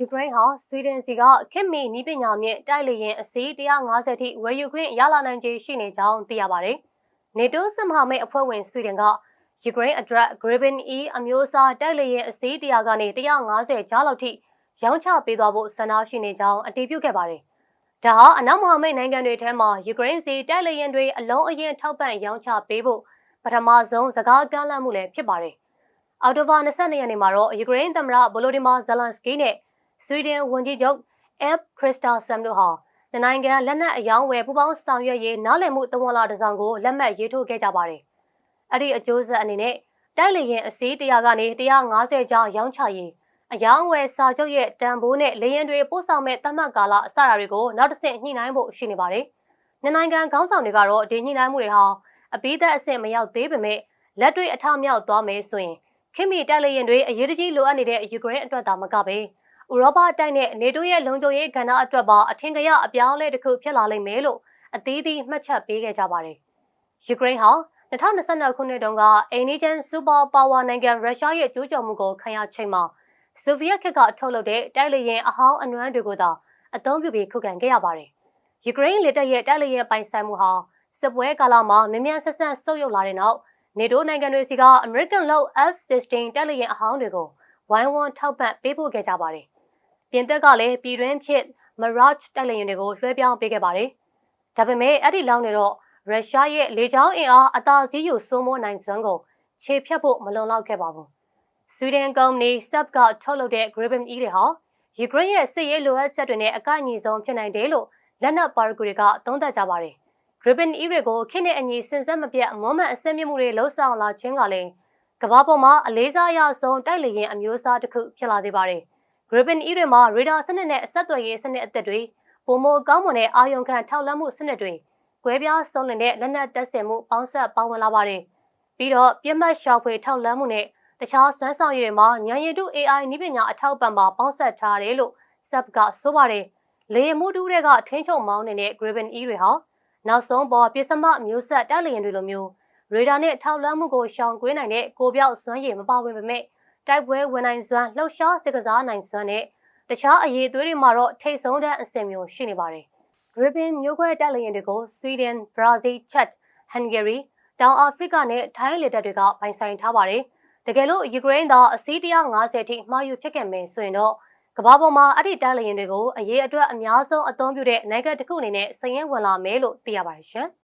ယူကရိန်းဟာဆွီဒင်စီကခင်မီနီးပညာမြင့်တိုက်လေရင်အစီး150ထိဝယ်ယူခွင့်ရလာနိုင်ခြေရှိနေကြောင်းသိရပါတယ်။နေတိုးစစ်မဟာမိတ်အဖွဲ့ဝင်ဆွီဒင်ကယူကရိန်းအတွက် Gripen E အမျိုးအစားတိုက်လေရင်အစီး100ကနေ150ကြားလောက်ထိရောင်းချပေးသွားဖို့ဆန္ဒရှိနေကြောင်းအတည်ပြုခဲ့ပါတယ်။ဒါဟာအနောက်မဟာမိတ်နိုင်ငံတွေထဲမှာယူကရိန်းစီတိုက်လေရင်တွေအလုံးအရင်ထောက်ပံ့ရောင်းချပေးဖို့ပထမဆုံးစကားကမ်းလှမ်းမှုလည်းဖြစ်ပါတယ်။အော်တိုဘာ22ရက်နေ့မှာတော့ယူကရိန်းသမ္မတဗိုလိုဒီမာဇလန်စကီနဲ့ ဆွီဒင်ဝန်ကြီးချုပ်အက်ခရစ်စတာဆမ်တို့ဟာနိုင်ငံလက်နက်အယောင်းဝယ်ပူးပေါင်းဆောင်ရွက်ရေးနားလည်မှုတဝန်လာတစ်စောင်ကိုလက်မှတ်ရေးထိုးခဲ့ကြပါတယ်။အဲ့ဒီအကျိုးဆက်အနေနဲ့တိုက်လေရင်အစည်း100ကနေ150ကျော်ရောင်းချရေးအယောင်းဝယ်စာချုပ်ရဲ့တန်ဖိုးနဲ့လေရင်တွေပို့ဆောင်မဲ့တတ်မှတ်ကာလအစရာတွေကိုနောက်တစ်ဆင့်ညှိနှိုင်းဖို့ရှိနေပါတယ်။နိုင်ငံခေါင်းဆောင်တွေကတော့ဒီညှိနှိုင်းမှုတွေဟာအပိသက်အဆင့်မရောက်သေးပေမဲ့လက်တွေ့အထမြောက်သွားမယ်ဆိုရင်ခင်မီတိုက်လေရင်တွေအရေးတကြီးလိုအပ်နေတဲ့ယူကရိန်းအတွက်သာမကပဲ ဥရောပတိုက်နဲ့နေတိုးရဲ့လုံခြုံရေးကဏ္ဍအတွက်ပါအထင်ကရအပြောင်းအလဲတစ်ခုဖြစ်လာလိမ့်မယ်လို့အသီးသီးမှတ်ချက်ပေးခဲ့ကြပါတယ်။ယူကရိန်းဟာ2022ခုနှစ်တုန်းကအိန္ဒိယန်စူပါပါဝါနိုင်ငံရုရှားရဲ့ကျူးကျော်မှုကိုခံရချိန်မှာဆိုဗီယက်ခေတ်ကထုတ်လုပ်တဲ့တိုက်လေယာဉ်အဟောင်းအနွမ်းတွေကိုသာအသုံးပြုပြီးခုခံခဲ့ရပါတယ်။ယူကရိန်းလက်တက်ရဲ့တိုက်လေယာဉ်ပိုင်ဆိုင်မှုဟာစစ်ပွဲကာလမှာမမြန်ဆဆန်ဆုတ်ယုတ်လာတဲ့နောက်နေတိုးနိုင်ငံတွေစီက American Low F-16 တိုက်လေယာဉ်အဟောင်းတွေကိုဝိုင်းဝန်းထောက်ပံ့ပေးပို့ခဲ့ကြပါတယ်။ ပြင်သစ်ကလည်းပြည်တွင်းဖြစ် Mirage တိုက်လေယာဉ်တွေကိုလွှဲပြောင်းပေးခဲ့ပါတယ်။ဒါပေမဲ့အဲ့ဒီလောင်းနေတော့ရုရှားရဲ့လေကြောင်းအင်အားအသာစီးယူစိုးမိုးနိုင်စွမ်းကိုခြေဖြတ်ဖို့မလုံလောက်ခဲ့ပါဘူး။ဆွီဒင်ကုမ္ပဏီ Sub ကထုတ်လုပ်တဲ့ Gripen E တွေဟာယူကရိန်းရဲ့စစ်ရေးလိုအပ်ချက်တွေနဲ့အကန့်အညီဆုံးဖြစ်နိုင်တယ်လို့လက်နက်ပါရဂူတွေကသုံးသပ်ကြပါတယ်။ Gripen E တွေကိုခေတ်နဲ့အညီစင်ဆက်မပြတ်အမွမ်းမအဆင့်မြင့်မှုတွေလှုပ်ဆောင်လာခြင်းကလည်းကမ္ဘာပေါ်မှာအလေးစားရဆုံးတိုက်လေရင်အမျိုးအစားတစ်ခုဖြစ်လာစေပါတယ်။ Gripen E တွေမှာရေဒါစနစ်နဲ့အဆက်အသွယ်ရေးစနစ်အသစ်တွေပုံမကောင်းမွန်တဲ့အာယုံခံထောက်လှမ်းမှုစနစ်တွေကွဲပြားစုံလင်တဲ့လက်နက်တပ်ဆင်မှုပေါင်းဆက်ပေါင်းဝင်လာပါတယ်။ပြီးတော့ပြင်းမှတ်ရှာဖွေထောက်လှမ်းမှုနဲ့တခြားစမ်းဆောင်ရည်တွေမှာဉာဏ်ရည်တု AI နည်းပညာအထောက်ပံ့ပါပေါင်းဆက်ထားတယ်လို့ SAP ကဆိုပါတယ်။လေယာဉ်မှုတူးတွေကထင်းချုံမောင်းနေတဲ့ Gripen E တွေဟာနောက်ဆုံးပေါ်ပြစ်စမမျိုးဆက်တက်လျင်တွေလိုမျိုးရေဒါနဲ့ထောက်လှမ်းမှုကိုရှောင်ကွင်းနိုင်တဲ့ကိုပြောက်စွမ်းရည်မပါဝင်ပေမဲ့ တိုက်ပွဲဝင်နိုင်စွမ်းလှုပ်ရှားစစ်ကစားနိုင်စွမ်းနဲ့တခြားအရေးသွေးတွေမှာတော့ထိတ်ဆုံးတဲ့အဆင့်မျိုးရှိနေပါတယ်။ Gripen မျိုးခွဲတက်လျင်တွေကို Sweden, Brazil, Czech, Hungary, တောင်အာဖရိကနဲ့ထိုင်းလေတပ်တွေကပိုင်ဆိုင်ထားပါတယ်။တကယ်လို့ယူကရိန်းသားအစီး150ထိမှားယူဖြစ်ခဲ့မယ်ဆိုရင်တော့ကမ္ဘာပေါ်မှာအဲ့ဒီတက်လျင်တွေကိုအရေးအတွက်အများဆုံးအသုံးပြုတဲ့နိုင်ငံတစ်ခုအနေနဲ့စည်ရင်းဝင်လာမယ်လို့သိရပါတယ်ရှင်။